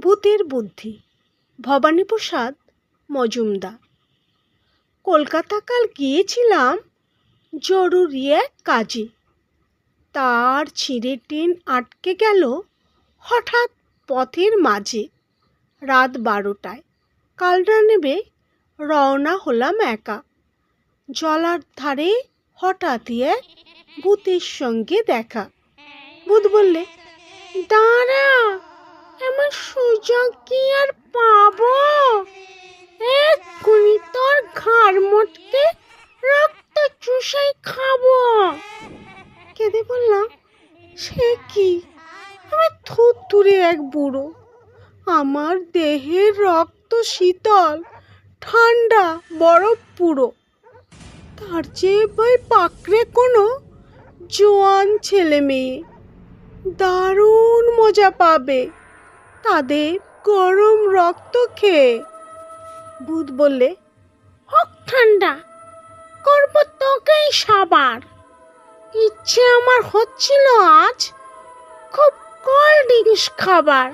ভূতের বুদ্ধি। ভবানীপ্রসাদ মজুমদার। কলকাতা কাল গিয়েছিলাম জরুরি এক কাজে। তার ছিঁড়ে ট্রেন আটকে গেল হঠাৎ পথের মাঝে। রাত বারোটায়। কালটা নেবে রওনা হলাম একা। জলার ধারে হঠাৎই এক ভূতের সঙ্গে দেখা। ভূত বললে দাঁড়া সুযোগ কি আর পাবো এক্ষুনি তোর ঘাড় মোটকে রক্ত চুষাই খাব। কেঁদে বললাম, সে কি? আমি থুতুরে এক বুড়ো। আমার দেহের রক্ত শীতল, ঠান্ডা, বরফ পুরো তার চেয়ে ভাই পাকড়ে কোনো জোয়ান ছেলে মেয়ে। দারুণ মজা পাবে। তাদের গরম রক্ত খেয়ে। ভূত বললে, হোক ঠান্ডা, করব তোকেই সবার। ইচ্ছে আমার হচ্ছিল আজ খুব কোল্ড ড্রিঙ্কস খাবার।